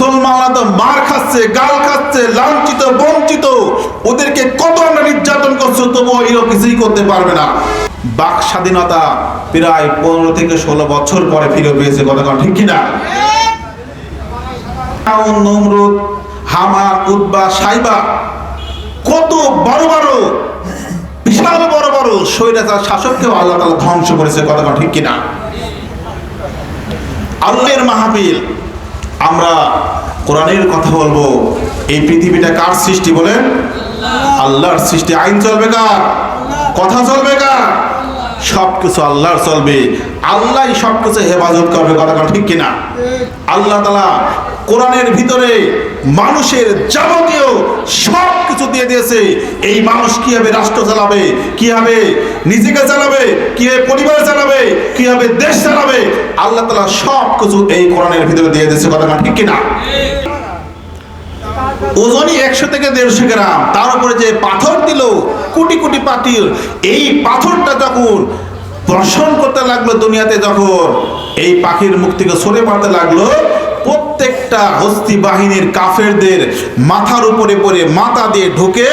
মুসলমানরা তো মার খাচ্ছে, গাল খাচ্ছে, লাঞ্ছিত, বঞ্চিত। ওদেরকে কত আমরা নির্যাতন করছ, তবুও এরও কিছুই করতে পারবে না। বাক স্বাধীনতা প্রায় পনেরো থেকে ষোলো বছর পরে ফিরে পেয়েছে কথা ঠিক কিনা? নমরুদ হামান উদ্বা সাইবা, কত বড় বড়, বিশাল বড় বড় স্বৈরাচার শাসককেও আল্লাহ তালা ধ্বংস করেছে কথা ঠিক কিনা? আল্লাহর মাহফিল আমরা কোরআনের কথা বলব, এই পৃথিবীটা কার সৃষ্টি বলেন? আল্লাহর সৃষ্টি। আইন চলবে কার? কথা চলবে কার? সবকিছু আল্লাহর চলবে। আল্লাহ সবকিছু হেফাজত করবে, কথা ঠিক কিনা? আল্লাহ তালা কোরআনের ভিতরে মানুষের যাবতীয় সব কিছু দিয়ে দিয়েছে। এই মানুষ কীভাবে রাষ্ট্র চালাবে, কীভাবে নিজেকে চালাবে, কীভাবে পরিবার চালাবে, কীভাবে দেশ চালাবে, আল্লাহ তালা সব কিছু এই কোরআনের ভিতরে দিয়ে দিয়েছে। কথা ঠিক কিনা? ওজনই একশো থেকে দেড়শো গ্রাম। তার উপরে যে পাথর দিল, কোটি কোটি পাতিল, এই পাথরটা যখন বর্ষণ করতে লাগল দুনিয়াতে, যখন এই পাখির মুখ থেকে সরে পড়তে লাগল প্রত্যেকটা হস্তি বাহিনীর কাফেরদের মাথার উপরে পড়ে মাথা দিয়ে ঢুকে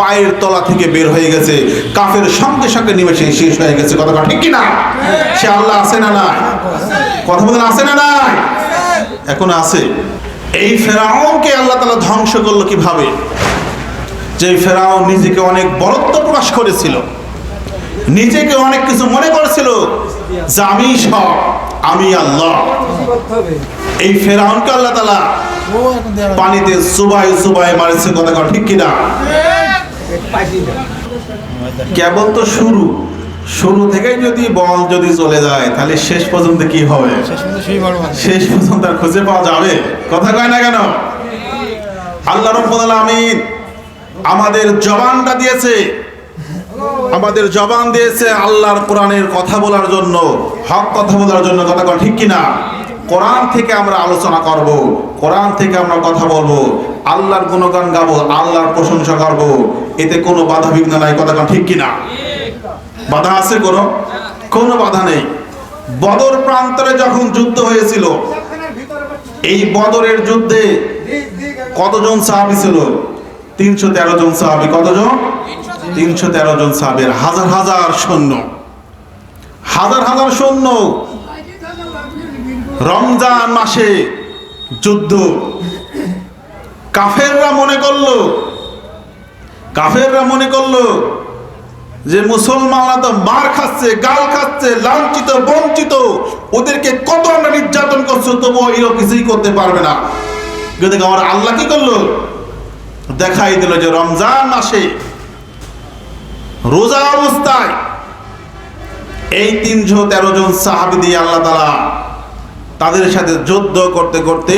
পায়ের তলা থেকে বের হয়ে গেছে। কাফের সঙ্গে সঙ্গে নিমেষে শেষ হয়ে গেছে। কথা ঠিক কিনা? সে আল্লাহ আছে না না কথা বলেন, আছে না না এখন আছে। এই ফেরাউনকে আল্লাহ তালা ধ্বংস করল কীভাবে? যে ফেরাউন নিজেকে অনেক বরত্ব প্রকাশ করেছিল, নিজেকে অনেক কিছু মনে করেছিল, যে আমি সব, আমি আল্লাহ। এই ফেরাউনকে আল্লাহ তালা পানিতে সুবাই সুবাই মারেছে কথা ঠিক কিনা? কেবল তো শুরু। শুরু থেকেই যদি বল যদি চলে যায় তাহলে শেষ পর্যন্ত কি হবে? শেষ পর্যন্ত আর খুঁজে পাওয়া যাবে? কথা কয় না কেন? আল্লাহ রব্বুল আলামিন আমাদের জবানটা দিয়েছে। আমাদের জবান দিয়েছে আল্লাহর কোরআনের কথা বলার জন্য হক কথা বলার জন্য কথা কয় ঠিক কিনা? কোরআন থেকে আমরা আলোচনা করব, কোরআন থেকে আমরা কথা বলব, আল্লাহর গুণগান গাবো, আল্লাহর প্রশংসা করব, এতে কোনো বাধা বিঘ্ন নাই, কথা কয় ঠিক কিনা? বাধা আছে কোনো? কোনো বাধা নেই। বদর প্রান্তরে যখন যুদ্ধ হয়েছিল, এই বদরের যুদ্ধে কতজন সাহাবি ছিল? তিনশো তেরো জন সাহাবি। কতজন? তিনশো তেরো জন সাহাবের। হাজার হাজার সৈন্য। হাজার হাজার সৈন্য রমজান মাসে যুদ্ধ। কাফেররা মনে করল, কাফেররা মনে করল যে মুসলমানরা তো মার খাচ্ছে, গাল খাচ্ছে, লাঞ্ছিত, বঞ্চিত, ওদেরকে কত আমরা নির্যাতন করছ, তবুও এরও কিছুই করতে পারবে না। কিন্তু আমার আল্লাহ কি করল? দেখাই দিল যে রমজান মাসে রোজা অবস্থায় এই তিনশো তেরো জন সাহাবি দিয়ে আল্লাহ তালা তাদের সাথে যুদ্ধ করতে করতে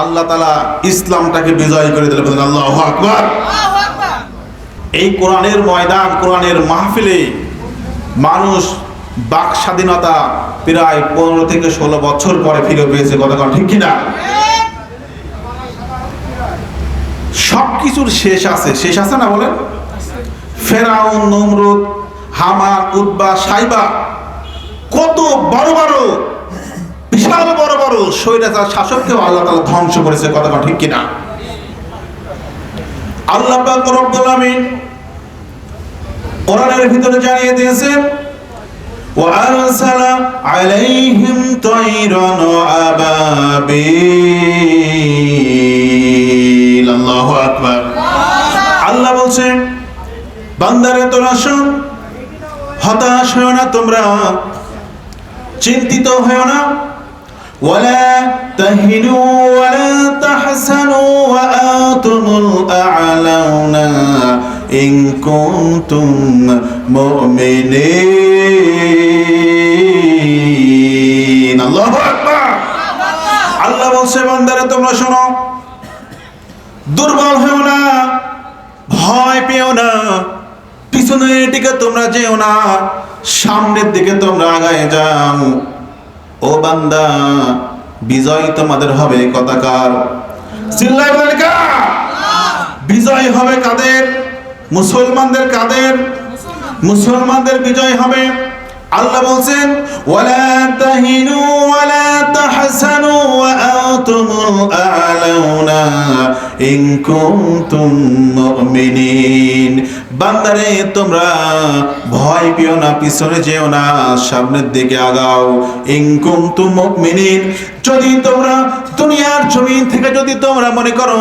আল্লাহ তালা ইসলামটাকে বিজয় করে দিল বলেন আল্লাহ আকবার। এই কোরআনের ময়দান কোরআনের মাহফিলে মানুষ বাক স্বাধীনতা প্রায় পনেরো থেকে ষোলো বছর পরে ফিরে পেয়েছে কতক্ষণ ঠিক কিনা? সব কিছুর শেষ আছে। শেষ আছে না বলেন? ফেরাউন নমরুদ হামান উদ্বা সাইবা কত বড় বড় বিশাল বড় বড় স্বৈরাচার শাসককেও আল্লাহ তালা ধ্বংস করেছে কতক্ষণ ঠিক কিনা আল্লাহ পাক রব্বুল আমিন কোরআনের ভিতরে জানিয়ে দিয়েছেন وأرسل عليهم طيرا أبابيل الله أكبر আল্লাহ বলছেন বান্দারে তোরা শোন হতাশ হয়েও না তোমরা চিন্তিত হয়েও না ولا تهنوا ولا تحزنوا وأنتم الأعلون إن كنتم مؤمنين الله أكبر আল্লাহ বলছে বান্দারে তোমরা শোনো দুর্বল হয়েও না ভয় পেও না পিছনের দিকে তোমরা যেও না সামনের দিকে তোমরা আগায় যাও ও বান্দা, বিজয় তোমাদের হবে কতাকার। চিল্লাই বলেন কার? বিজয় হবে কাদের? মুসলমানদের কাদের? মুসলমানদের বিজয় হবে। আল্লাহ বলছেন, ওয়ালা তাহিনু ওয়ালা তাহসানু। ইন কুনতুম বান্দারে, তোমরা ভয় পেও না, পিছনে যেও না, সামনের দিকে আগাও। ইন কুনতুম যদি তোমরা দুনিয়ার জমিন থেকে যদি তোমরা মনে করো,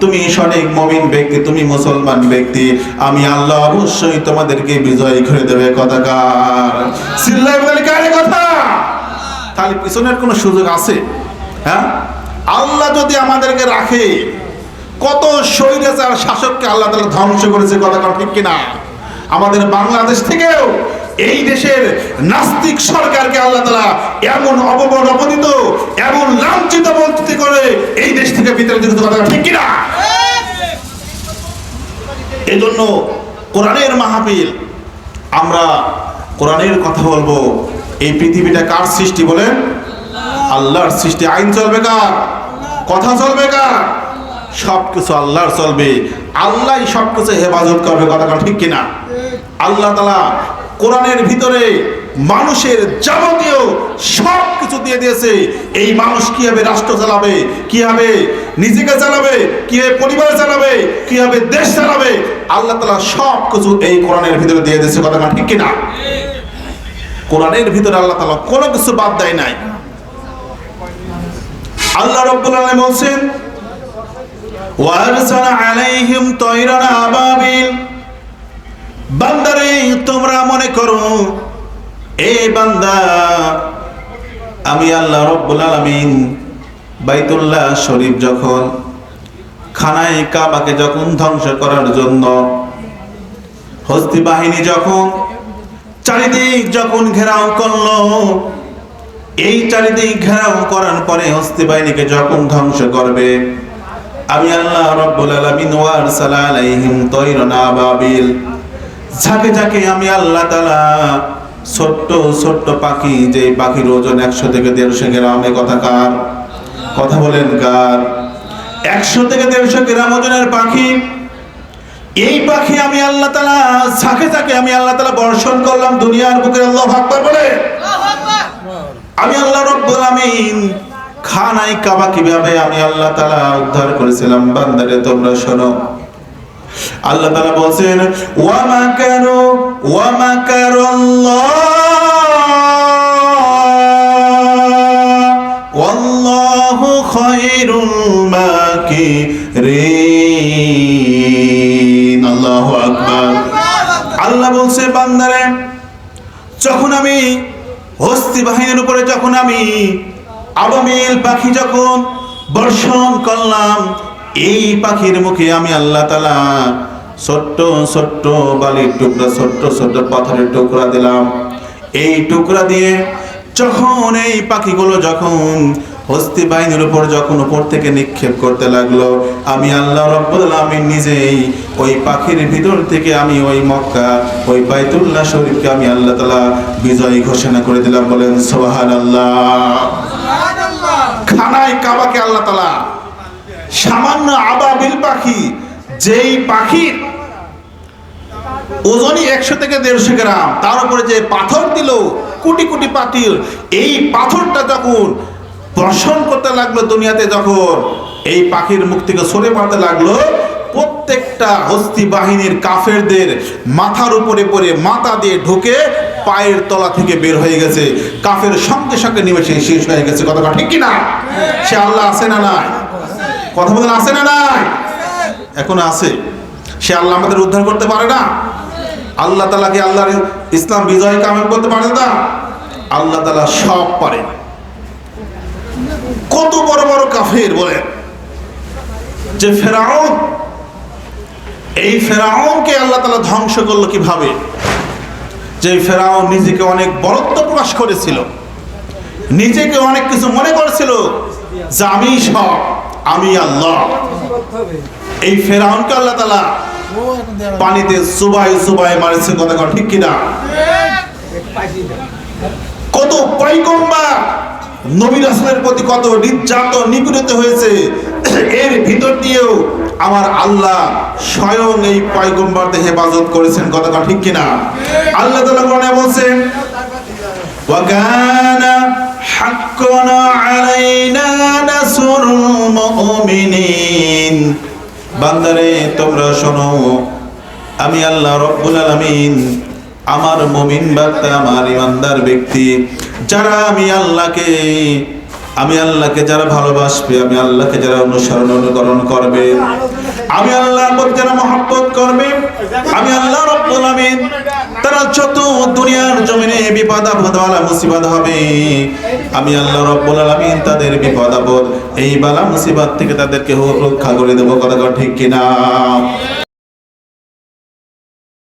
তুমি সঠিক মমিন ব্যক্তি, তুমি মুসলমান ব্যক্তি, আমি আল্লাহ অবশ্যই তোমাদেরকে বিজয় করে দেবে কথাকার সিল্লাই বলে কথা? তাহলে পিছনের কোনো সুযোগ আছে? হ্যাঁ? আল্লাহ যদি আমাদেরকে রাখে কত স্বৈরাচার শাসককে আল্লাহ তালা ধ্বংস করেছে কথা ঠিক কিনা? আমাদের বাংলাদেশ থেকেও এই দেশের নাস্তিক সরকারকে আল্লাহ তালা এমন অপমান এমন লাঞ্ছিত বঞ্চিত করে এই দেশ থেকে বিতাড়িত করতে কথা ঠিক কিনা? এই জন্য কোরআনের মাহফিল, আমরা কোরআনের কথা বলব। এই পৃথিবীটা কার সৃষ্টি বলেন? আল্লাহর সৃষ্টি। আইন চলবে কার? কথা চলবে কার? সব কিছু আল্লাহর চলবে। আল্লাহ সব কিছু হেফাজত করবে, কথা ঠিক কিনা? আল্লাহ তালা কোরআনের ভিতরে মানুষের যাবতীয় সব কিছু দিয়ে দিয়েছে। এই মানুষ কীভাবে রাষ্ট্র চালাবে, কীভাবে নিজেকে চালাবে, কীভাবে পরিবার চালাবে, কীভাবে দেশ চালাবে, আল্লাহ তালা সব কিছু এই কোরআনের ভিতরে দিয়ে দিয়েছে, কথা ঠিক কিনা? কোরআনের ভিতরে আল্লাহ তালা কোনো কিছু বাদ দেয় নাই। আল্লাহ রব্বুল আলামিন বলছেন ওয়ারসালা আলাইহিম তয়রান আবাবিল। বান্দারে, তোমরা মনে করো, এ বান্দা, আমি আল্লাহ রব্বুল আলামিন বাইতুল্লাহ শরীফ যখন খানায় কাবাকে যখন ধ্বংস করার জন্য, হস্তি বাহিনী যখন চারিদিক যখন ঘেরাও করল, এই চারিদিক ঘেরাও করার পরে হস্তি বাহিনীকে যখন ধ্বংস করবে আমি আল্লাহ রব্বুল আলামিন ওয়ারসালা আলাইহিম তৈরন আবাবিল। ঝাঁকে ঝাঁকে আমি আল্লাহ তাআলা ছোট্ট ছোট্ট পাখি যে পাখির ওজন একশো থেকে দেড়শো গ্রামে কথা কার? কথা বলেন কার? একশো থেকে দেড়শো গ্রাম ওজনের পাখি। এই পাখি আমি আল্লাহ তালা ঝাঁকে ঝাঁকে আমি আল্লাহ তালা বর্ষণ করলাম দুনিয়ার বুকে। আল্লাহ আকবার বলে। আমি আল্লাহ রব্বুল আমিন খানাই কাবা কীভাবে? আমি আল্লাহ তালা উদ্ধার করেছিলাম। বান্দারে, তোমরা শোনো। আল্লাহ তালা বলছেন ওয়া মাকারু ওয়া মাকারুল্লাহ ওয়াল্লাহু খায়রুল মাকিরিন। আল্লাহু আকবার। আল্লাহ বলছে, বান্দারে, যখন আমি হস্তি বাহিনীর উপরে, যখন আমি আবামিল পাখি যখন বর্ষণ করলাম, এই পাখির মুখে আমি আল্লাহ তালা ছোট্ট ছোট্ট বালির টুকরা, ছোট্ট ছোট্ট পাথরের টুকরা দিলাম। এই টুকরা দিয়ে যখন এই পাখিগুলো যখন হস্তি বাহিনীর উপর যখন উপর থেকে নিক্ষেপ করতে লাগল, আমি আল্লাহ রব্বুল আলামিন নিজেই ওই পাখির ভিতর থেকে আমি ওই মক্কা, ওই বাইতুল্লাহ শরীফকে আমি আল্লাহ তালা বিজয়ী ঘোষণা করে দিলাম, বলেন সোহান আল্লাহ খানায় কাবাকে আল্লাহ তালা সামান্য আবাবিল পাখি, যেই পাখির ওজনই একশো থেকে দেড়শো গ্রাম, তার উপরে যে পাথর দিল, কোটি কোটি পাথর এই পাথরটা যখন বর্ষণ করতে লাগল দুনিয়াতে, যখন এই পাখির মুখ থেকে সরে পড়তে লাগল, প্রত্যেকটা হস্তি বাহিনীর কাফেরদের মাথার উপরে পরে মাথা দিয়ে ঢুকে পায়ের তলা থেকে বের হয়ে গেছে। কাফের সঙ্গে সঙ্গে নিমেষে শেষ হয়ে গেছে। কথাটা ঠিক কিনা? সে আল্লাহ আছে না না কথা বলেন, আছে না না এখন আছে। সে আল্লাহ আমাদের উদ্ধার করতে পারে না? আল্লাহ তালাকে আল্লাহর ইসলাম বিজয় কামেল করতে পারে না? আল্লাহ তালা সব পারে। কত বড় বড় কাফের বলেন। যে ফেরাউন, এই ফেরাউনকে আল্লাহ তালা ধ্বংস করল কীভাবে? যে ফেরাও নিজেকে অনেক বরত্ব প্রকাশ করেছিল নিজেকে অনেক কিছু মনে করেছিল যে আমি সব আমি আল্লাহ। এই ফেরাউনকে আল্লাহ তালা পানিতে সুবাই সুবাই মারেছে কথা ঠিক কিনা? কত পৈগম্বার নবী রাসূলের প্রতি কত নির্যাতন নিপীড়িত হয়েছে এর ভিতর দিয়েও আমার আল্লাহ স্বয়ং এই পয়গম্বরদের হেফাজত করেছেন কথা ঠিক কিনা আল্লাহ তাআলা কোরআনে বলছেন وكان حقنا علينا نصر المؤمنين বান্দারে তোমরা শোনো আমি আল্লাহ রব্বুল আলামিন আমার মমিন বান্দা, আমার ইমানদার ব্যক্তি। যারা আমি আল্লাহকে আমি আল্লাহকে যারা ভালোবাসবে, আমি আল্লাহকে যারা অনুসরণ অনুকরণ করবে, আমি আল্লাহর প্রতি যারা মহব্বত করবে, আমি আল্লাহ রব্বুল আলামিন তারা যত দুনিয়ার জমিনে বিপদ আপদ বালা মুসিবত হবে, আমি আল্লাহ রব্বুল আলামিন তাদের বিপদ, আপদ, এই বালা, মুসিবত থেকে তাদেরকে রক্ষা করে দেবো। কথা ঠিক কিনা?